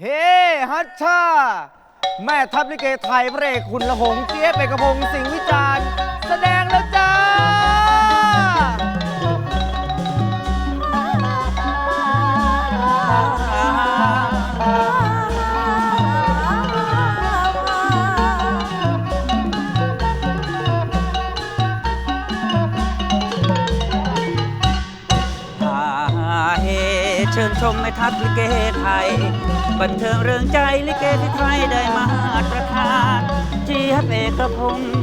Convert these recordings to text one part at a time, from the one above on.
เฮ้ฮัชชา แม่ทัพลิเกไทยพระเอกคุณละหงเจี๊ยบเอกพงศ์สิงห์วิจารณ์ แสดงแล้วจ้าหาเฮเชิญชมไม่ทัดลิเกไทย บันเทิงเริงใจลิเกที่ไทยได้มาตรฐานเจี๊ยบเอกพงศ์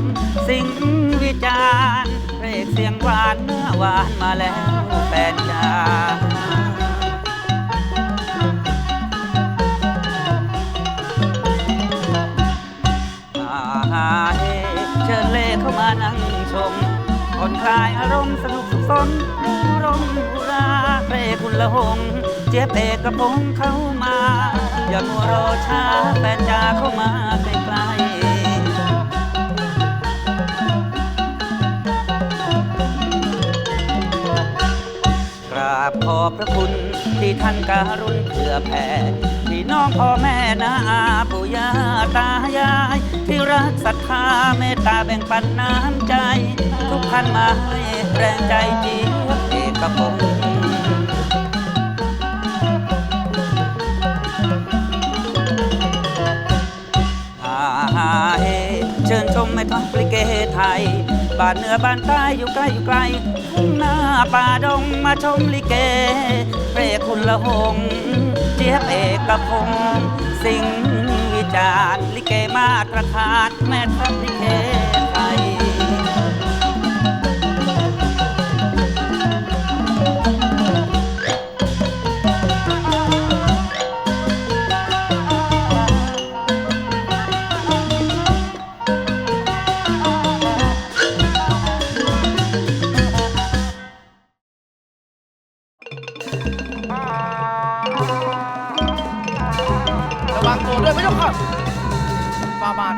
สิงห์วิจารณ์เพลงเสียงหวานเนื้อหวานมาแล้วแฟนจ้าหาเฮเชิญเลเข้ามานั่งชมผ่อนคลายอารมณ์สนุกสุขสนรมอุราเพลงคุณละหง เจี๊ยบเอกกระพงเข้ามา อย่ามัวรอช้าแฟนจาเข้ามาใกล้ๆกราบขอบพระคุณที่ท่านการุณเผื่อแผ่พี่น้องพ่อแม่นาอาปู่ย่าตายาย ที่รักศรัทธาเมตตาแบ่งปันน้ำใจ ทุกท่านมาให้แรงใจจีบเอกพง บ้านเหนือบ้านใต้อยู่ใกล้อยู่ไกลทุ่งนาป่าดงมาชมลิเกเปรคุณละหงเจี๊ยบเอกพงสิงวิจารลิเกมาตรฐานแม่ทัพลิเก ระวังตัวด้วยไม่ต้องค่ะฟาบาท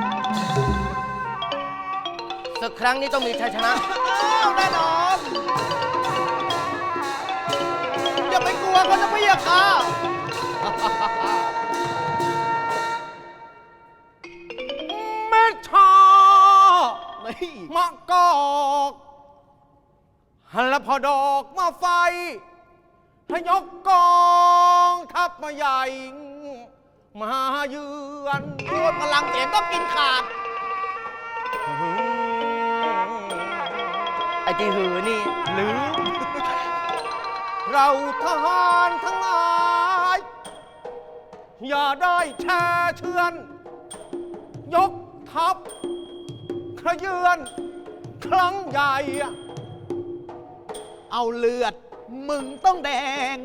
ศึกครั้งนี้ต้องมีชัยชนะแน่นอน อย่าไปกลัวเขาจะไม่อยากฆ่าแม่ชามะกอกหันละพอดอกมาไฟพยกกองทัพมาใหญ่ มาเยือนรวมพลังเสียงก็กินขาด ไอ้ที่หือนี่ลืมเราทหารทั้งหลาย อย่าได้แช่เชือน ยกทัพขยือน ครั้งใหญ่ เอาเลือดมึงต้องแดง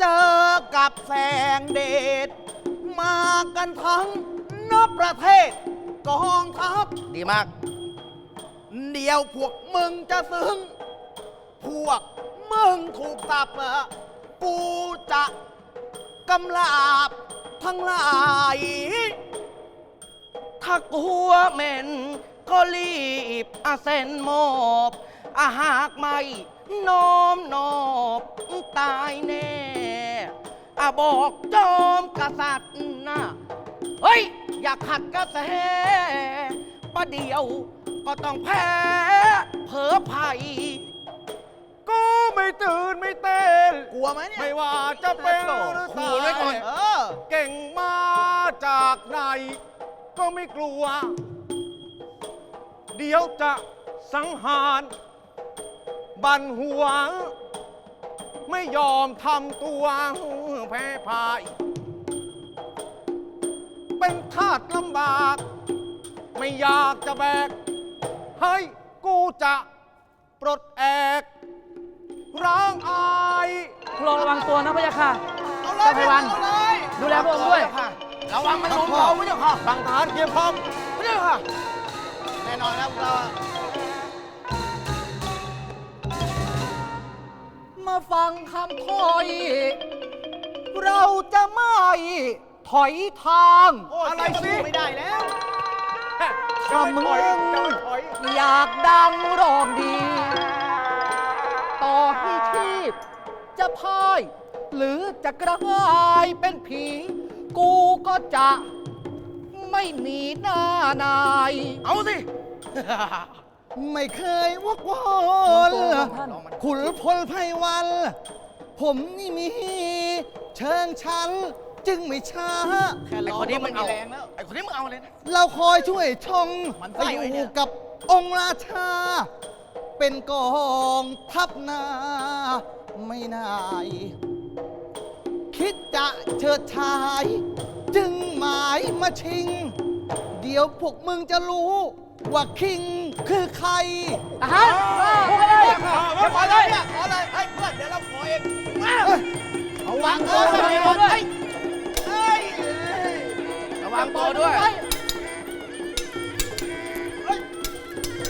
เจอกับแสงเดชมากันทั้งนอกประเทศกองทัพ ดีมาก เดียวพวกมึงจะซึ้ง พวกมึงถูกตับอะกูจะกำลาบทั้งหลาย ถ้ากลัวเหม็นก็รีบอาเซนมอบอาหากไม่ น้อมนอบตายแน่อาบอกจอมกษัตริย์นะเฮ้ย อย่าขัดกระแสประเดี๋ยวก็ต้องแพ้ เผลอภัยกูไม่ตื่นไม่เต้น กลัวไหมเนี่ยไม่ว่าจะเป็นหรือขู่ไว้ก่อนตายเออ เก่งมาจากไหน ก็ไม่กลัว เดี๋ยวจะสังหาร บันหัว ไม่ยอมทำตัวแพ้พาย เป็นทาสลำบาก ไม่อยากจะแบกให้กูจะปลดแอก ร้างอายพระองค์ระวังตัวนะพระยาค่ะ เอาเลยเจ้าไพวัน เอาเลยดูแลพระองค์ด้วย ระวังมันลงเราไม่ใช่ค่ะฟังทหารเกียร์พร้อมไม่ใช่ค่ะ แน่นอนแล้วเราอะ มาฟังคำถอย เราจะไม่ถอยทางอะไรสิ ไม่ได้แล้วจะไม่ถอยจะไม่ถอย อยากดังรอบดี ต่อให้ชีพ จะพ่าย หรือจะกระหายเป็นผี กูก็จะไม่หนีหน้านาย เอาสิ ไม่เคยวกวนลอลขุนพลไพวัน ผมนี่มี เชิงชัน จึงไม่ช้าไอ้คนนี้มึงเอาไอ้คนนี้มึงเอาเลยนะ เราคอยช่วยชงมันไปไส้อไว้เนี่ยู่ย กับองค์ราชา เป็นกองทัพนา ไม่นาย คิดจะเชิดชาย จึงหมายมาชิง เดี๋ยวพวกมึงจะรู้ ว่าคิงคือใครทหารพูดกันเลยขอเลยขอเลยให้เพื่อนเดี๋ยวเราขอเองมาเอาวางเอตัวอไว้ระวังด้วยเฮ้ยระวังตัวด้วย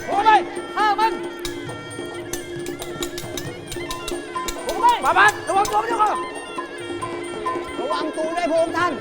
พูดเลยฆ่ามันพูดเลยมาบ้านระวังตัวไม่ใช่เหรอระวังตัวได้พงท่าน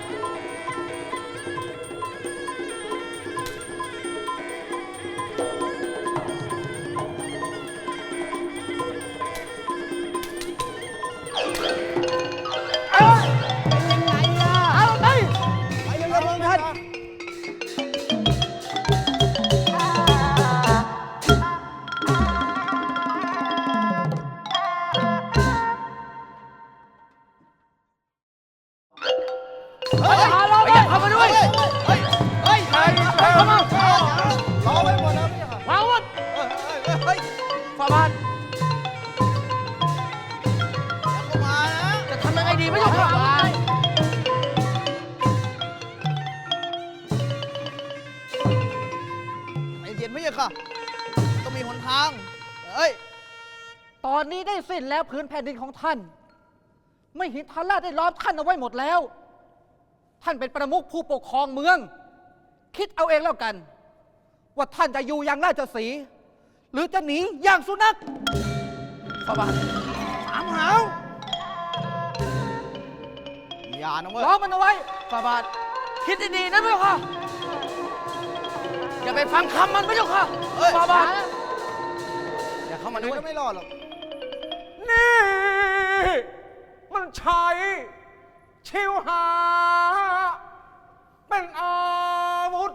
ไอเย็นไม่ใช่ค่ะ ต้องมีหนทางเฮ้ย ตอนนี้ได้สิ้นแล้วพื้นแผ่นดินของท่าน ไม่หินทาราชได้ล้อมท่านเอาไว้หมดแล้ว ท่านเป็นประมุขผู้ปกครองเมือง คิดเอาเองแล้วกัน ว่าท่านจะอยู่อย่างราชสีห์หรือจะหนีอย่างสุนัขฝ่าบ้านสามหาวอย่านะเว้ยล้อมมันเอาไว้ ฝ่าบ้านคิดดีๆนะไม่ใช่เหร ออย่าไปฟังคำมันไม่ใช่เหรอฝ่าบ้านอย่าเข้ามาด้วยก็ไม่รอดหรอก นี่ มันใช้ชิวหา เป็นอาวุธ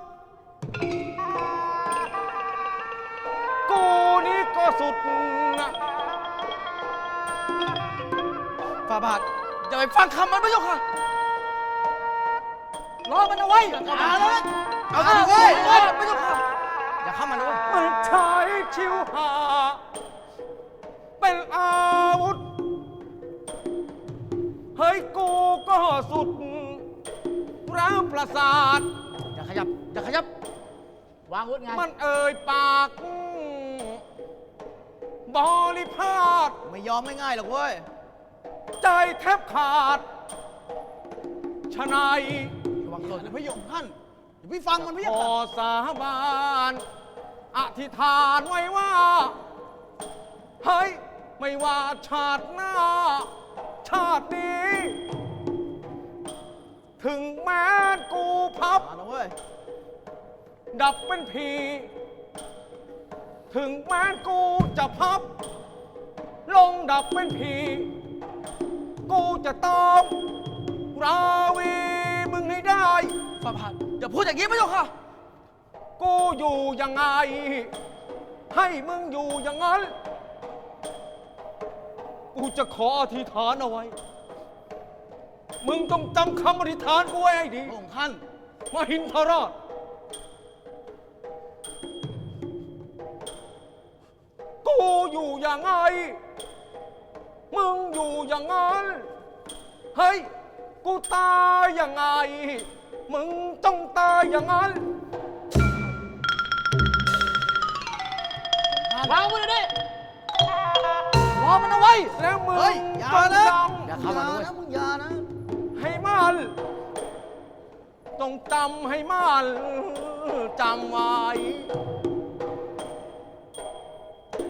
กูนี่ก็สุดนะฝ่าบาทอย่าไปฟังคำมันไม่ใช่เหรอล้อมมันเอาไว้เอาเลย เอาสิเว้ยไม่ใช่เหรออย่าเข้ามาด้วยมันใช้ชิวหา เป็นอาวุธ เฮ้ยกูก็สุดร้าวประสาท อย่าขยับ อย่าขยับ วางอาวุธไง มันเอ่ยปาก บริพาท ไม่ยอมง่ายๆหรอกเว้ย ใจแทบขาดชะนายระวังตัวนะพี่หยงท่าน อย่าพี่ฟังมันพี่ขอสาบานอธิษฐานไว้ว่า เฮ้ย ไม่ว่าชาติหน้า ชาตินี้ ถึงแม้กูพับ มานะเว้ยดับเป็นผี ถึงแม้กูจะพับ ลงดับเป็นผี กูจะต้องราวีมึงให้ได้ ฝ่าบาทอย่าพูดอย่างนี้ไม่ใช่เหรอกูอยู่ยังไง ให้มึงอยู่อย่างนั้น กูจะขออธิษฐานเอาไว้ มึงต้องจำคำอธิษฐานกูไว้ให้ดี พระองค์ท่านมาหินทราช กูอยู่อย่างไง มึงอยู่อย่างนั้น เฮ้ย กูตายอย่างไง มึงต้องตายอย่างนั้น วางอาวุธเลยดิล้อมมันเอาไว้ แล้วมึงเฮ้ยอย่าต้องนะจอย่าเข้ามาด้วย นะมึงอย่านะำให้มัน ต้องจำให้มันจำไว้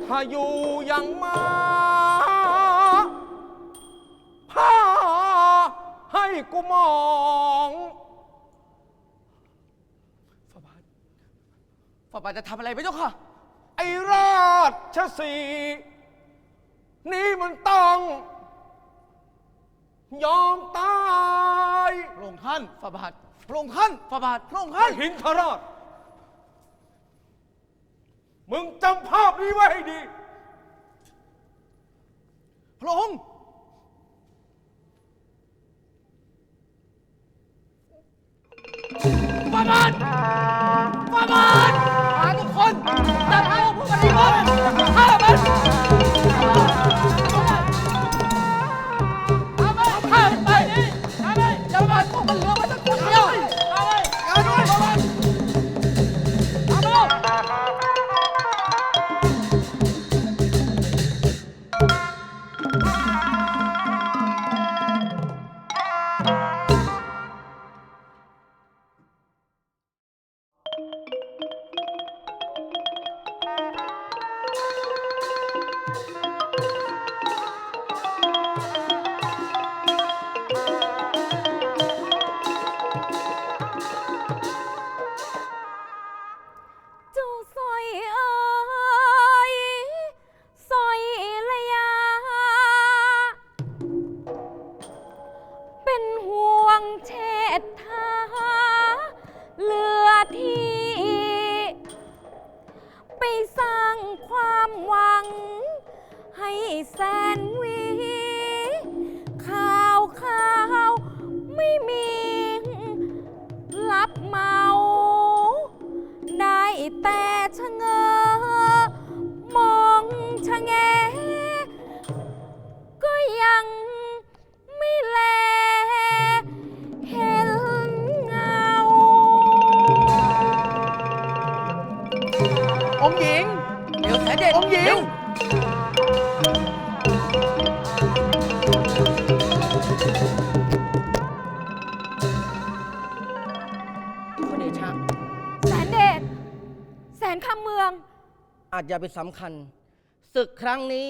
ถ้าอยู่อย่างมาพาให้กูมอง ฝ่าบาท ฝ่าบาทจะทำอะไรไม่ใช่เหรอไอ้ราชสีห์นี่มันต้อง ยอมตายพระองค์ท่านท่านฟาบาทพระองค์ท่านฟาบาทพระองค์ไอ้ท่าน หินทราช มึงจำภาพนี้ไว้ให้ดี พระองค์มาทุกคนจับตัวผู้ปฏิบัติฆ่ามันฆ่า แสน อาจจะเป็นสำคัญ ศึกครั้งนี้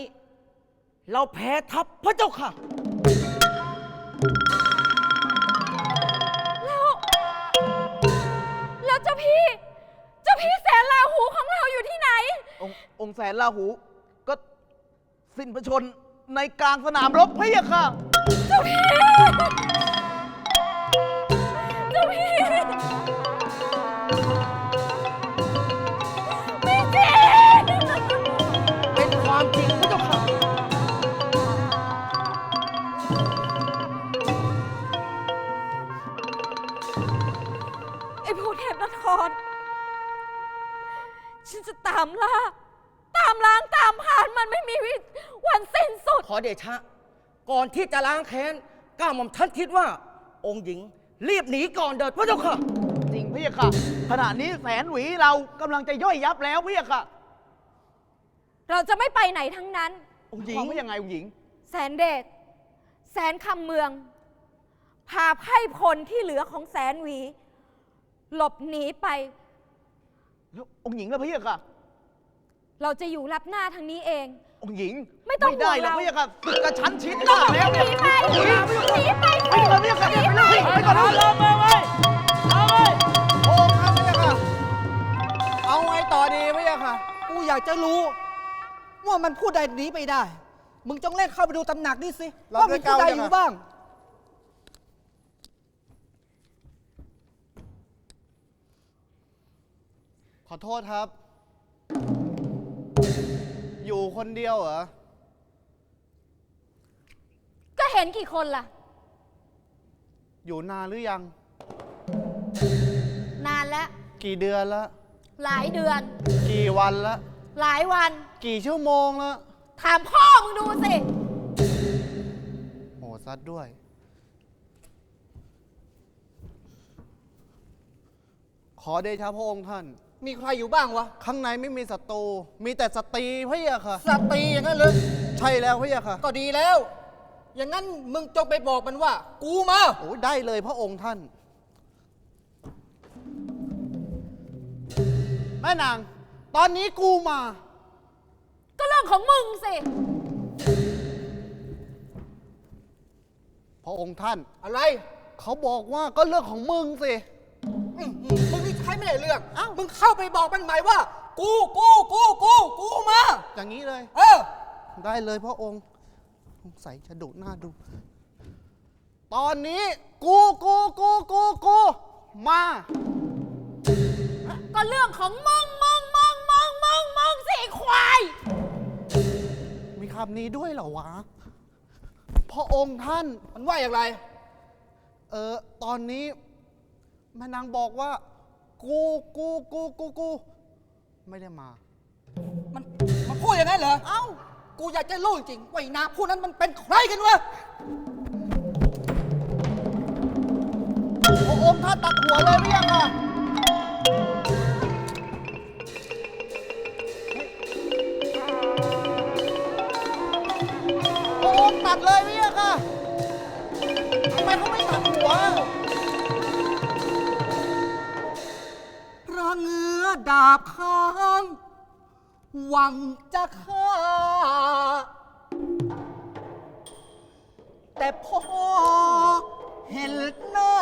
เราแพ้ทัพพระเจ้าค่ะ แล้ว แล้วเจ้าพี่ เจ้าพี่แสนลาหูของเราอยู่ที่ไหน องค์องค์แสนลาหู ก็สิ้นพระชนในกลางสนามรบพระยะค่ะ เจ้าพี่ามล่า ตามล้างตามผ่านมันไม่มีวันสิ้นสุด ขอเดชะ ก่อนที่จะล้างแค้นก้าวหม่อมท่านคิดว่า องค์หญิงรีบหนีก่อนเดิดพระเจ้าค่ะ จริงพระยะค่ะ ขณะนี้แสนหวีเรากำลังจะย่อยยับแล้วพระยะค่ะ เราจะไม่ไปไหนทั้งนั้น องค์หญิงว่ายังไงองค์หญิง แสนเดช แสนคำเมือง พาไพร่พลที่เหลือของแสนหวี หลบหนีไป แล้วองค์หญิงแล้วพระยะค่ะ เราจะอยู่รับหน้าทางนี้เอง องค์หญิงไม่ต้องได้ห่วงแล้วเราพระยะค่ะศึกกระชั้นชิดก็มากบอกแล้วให้หเนี่ยนีไปหนีไปไปก่อนพระยะค่ะหนีไปไปเลยไปก่อนนะเอามือไว้เอาไว้โอ้ครับพระยะค่ะเอาไงต่อดีพะยะค่ะกูอยากจะรู้ ว่ามันพูดใดหนีไปได้ มึงจงเล่นเข้าไปดูตำหนักนี่สิรับว่าด้มีวยผู้ใดเก้าอยู่ยังไงบ้าง ขอโทษครับ อยู่คนเดียวเหรอ ก็เห็นกี่คนล่ะ อยู่นานหรือยัง นานแล้ว กี่เดือนละหลายเดือน กี่วันละหลายวัน กี่ชั่วโมงละถามพ่อมึงดูสิ โหซัดด้วย ขอเดชะพระองค์ท่าน มีใครอยู่บ้างวะข้างในไม่มีศัตรูมีแต่สตรีพระยะค่ะ สตรีอย่างนั้นเลยใช่แล้วพระยะค่ะก็ดีแล้ว อย่างนั้นมึงจงไปบอกมันว่า กูมา โอ้ยได้เลยพระองค์ท่าน แม่นาง ตอนนี้กูมา ก็เรื่องของมึงสิ พระองค์ท่าน อะไร เขาบอกว่าก็เรื่องของมึงสิ อื้อหือมึงนี่ใช้ ไม่ได้เรื่องอ้าว มึงเข้าไปบอกมันใหม่ว่า กูกูกูกูกูมา อย่างนี้เลย เออ ได้เลยพระองค์สงสัยจะดุหน้าดู ตอนนี้กูกูกูกูกูมา ก็เรื่องของมึงมึงมึงมึงมึงมึงสิควาย มีคำนี้ด้วยเหรอวะ พระองค์ท่าน มันว่าอย่างไร เออตอนนี้แม่นางบอกว่า กูกูกูกูกูไม่ได้มา มันมันพูดอย่างนั้นเหรอ เอ้า กูอยากจะรู้จริงๆว่าไอ้นาผู้นั้นมันเป็นใครกันวะพระองค์ท่านตัดหัวเลยหรือยังอะพระองค์ตัดเลยหรือยังอะทำไมเขาไม่ตัดหัว เงื้อดาบค้างหวังจะฆ่า แต่พอเห็นหน้า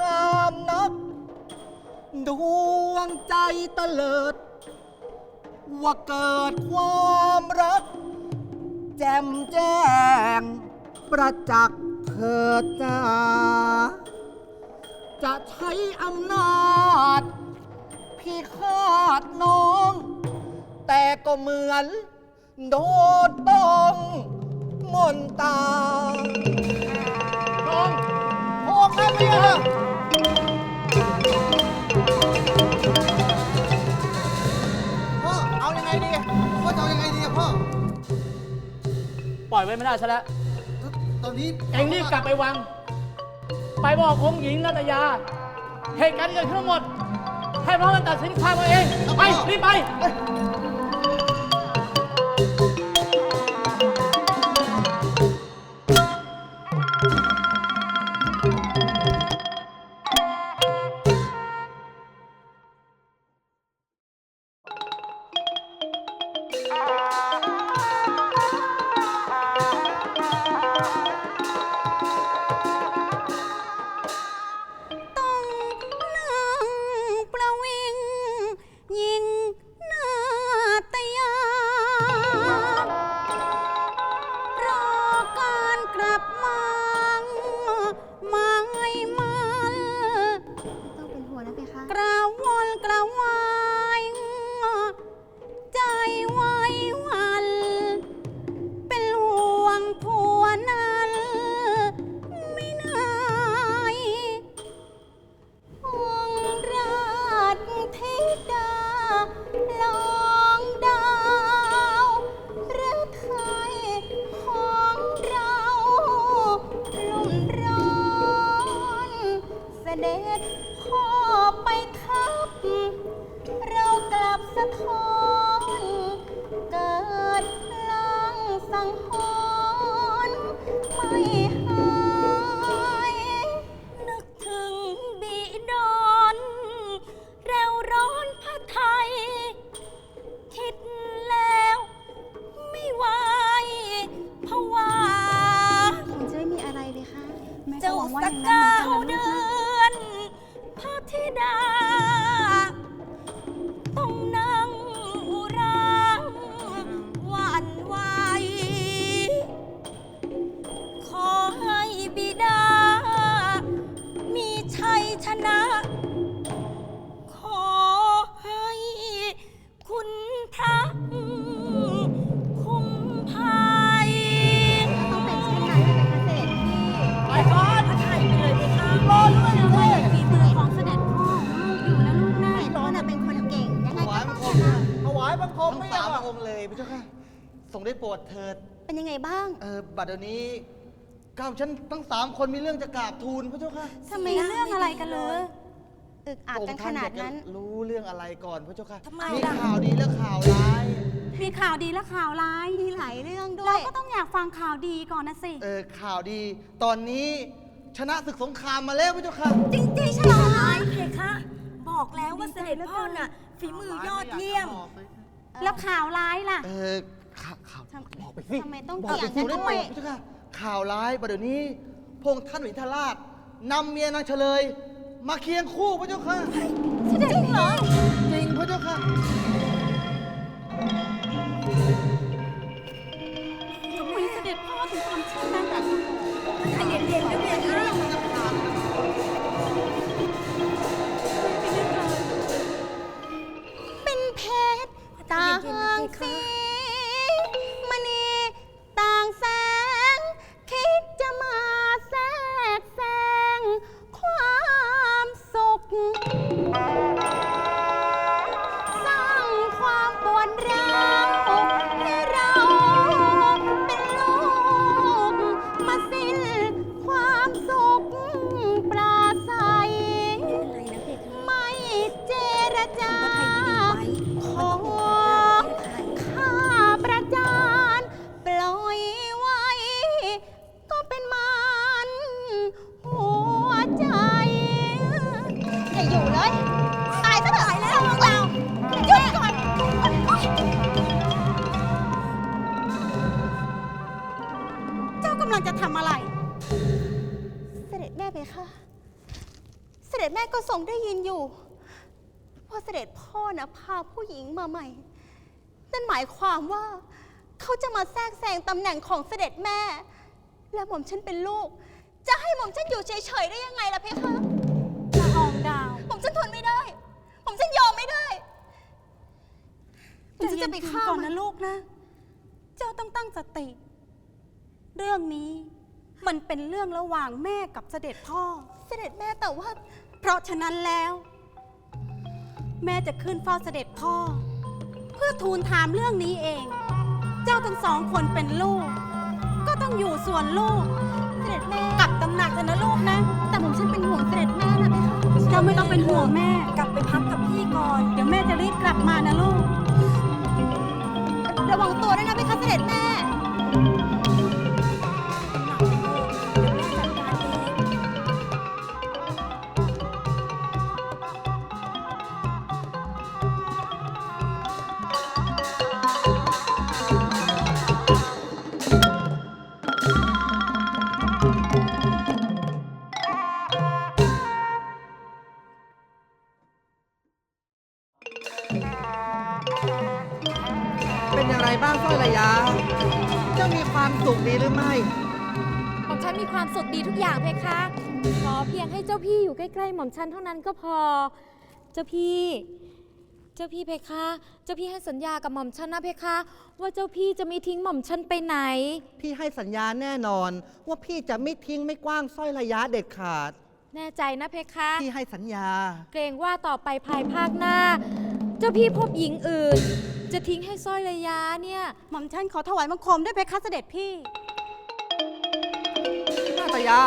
งามนัก ดวงใจตะเลิด ว่าเกิดความรัก แจ่มแจ้ง ประจักษ์เถิดจ้าจะใช้อำนาจ พี่คาดน้อง แต่ก็เหมือน โดนต้องมนตาน้องพวกนั้นเนี่ยพ่อเอายังไงดีพ่อจะเอายังไงดีอะพ่อ ปล่อยไว้ไม่ได้ซะแล้ว ตอนนี้เองรีบกลับไปวัง ไปบอกองค์หญิงนัตยา เหตุการณ์ที่เกิดขึ้นทั้งหมด ให้พระอมันตัดสินความเอาเอง ไปรีบไป ห่ว ถวายบังคมทั้งสามพระองค์เลยพระเจ้าค่ะทรงได้โปรดเถิด เป็นยังไงบ้างเออบัดเดี๋ยวนี้ก้าวฉันทั้งสามคนมีเรื่องจะกราบทูลพระเจ้าค่ะทำไมเรื่องอะไรกันเลยอึกอักองกันค์ขท่านอากนาดจะนั้นรู้เรื่องอะไรก่อนพระเจ้าค่ะทำไมมีล่ะ ข่าวดีและข่าวร้าย มีข่าวดีและข่าวร้ายมีหลายเรื่องด้วยเราก็ต้องอยากฟังข่าวดีก่อนนะสิ เออข่าวดี ตอนนี้ชนะศึกสงครามมาแล้วพระเจ้าค่ะ จริงๆใช่เหรอเพคะ บอกแล้วว่าเสด็จพ่อน่ะฝีมือยอดเยี่ยม แล้วข่าวร้ายล่ะ เออข่าวข่าวทำบอกไปสิทำไมต้องบอกเกี่ยไปงสิกันได้ด้โปรวยดพระเจ้าค่ะข่าวร้ายบัดเดี๋ยวนี้พระองค์ท่านหวินทราชนำเมียนางเฉลย มาเคียงคู่พระเจ้าค่ะจริงเหรอ จริงพระเจ้าค่ะ จรจาของข้าประจานปล่อยไว้ ก็เป็นมันหัวใจอย่าอยู่เลย ตายซะเถอะแล้วเราหยุดก่อน เจ้ากำลังจะทำอะไร เสด็จแม่ไปค่ะ เสด็จแม่ก็ทรงได้ยินอยู่ เสด็จพ่อนะพาผู้หญิงมาใหม่ นั่นหมายความว่าเขาจะมาแทรกแซงตำแหน่งของเสด็จแม่ และหม่อมฉันเป็นลูก จะให้หม่อมฉันอยู่เฉยๆได้ยังไงล่ะเพคะละอองดาว หม่อมฉันทนไม่ได้ หม่อมฉันยอมไม่ได้หม่อมฉันจะไปฆ่าก่อนมันะนลูกนะ เจ้าต้องตั้งสติ เรื่องนี้มันเป็นเรื่องระหว่างแม่กับเสด็จพ่อ เสด็จแม่แต่ว่า เพราะฉะนั้นแล้ว แม่จะขึ้นเฝ้าเสด็จพ่อ เพื่อทูลถามเรื่องนี้เอง เจ้าทั้งสองคนเป็นลูก ก็ต้องอยู่ส่วนลูก เสด็จแม่กลับตำหนักเถอะนะลูกนะ แต่ผมฉันเป็นห่วงเสด็จแม่นะพี่คะเจ้าไม่ต้องเป็นห่วงแม่ กลับไปพักกับพี่ก่อน เดี๋ยวแม่จะรีบกลับมานะลูก ระวังตัวด้วยนะพี่คะเสด็จแม่ ใกล้ๆหม่อมฉันเท่านั้นก็พอ เจ้าพี่ เจ้าพี่เพคะ เจ้าพี่ให้สัญญากับหม่อมฉันนะเพคะ ว่าเจ้าพี่จะไม่ทิ้งหม่อมฉันไปไหน พี่ให้สัญญาแน่นอน ว่าพี่จะไม่ทิ้งไม่กว้างสร้อยระยะเด็ดขาด แน่ใจนะเพคะ พี่ให้สัญญา เกรงว่าต่อไปภายภาคหน้า เจ้าพี่พบหญิงอื่น จะทิ้งให้สร้อยระยะเนี่ยหม่อมฉันขอถวายบังคมด้วยเพคะเสด็จพี่ นาตยา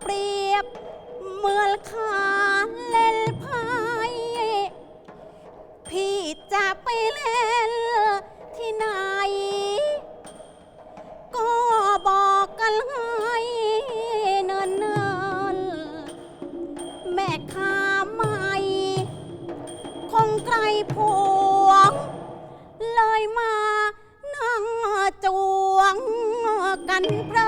เปรียบเหมือนขาเล่นไพ่พี่จะไปเล่นที่ไหน ก็บอกกันให้เนินเนินๆแม่ข้าไม่คงไกลพวง เลยมานั่งจวงกันเพลินนา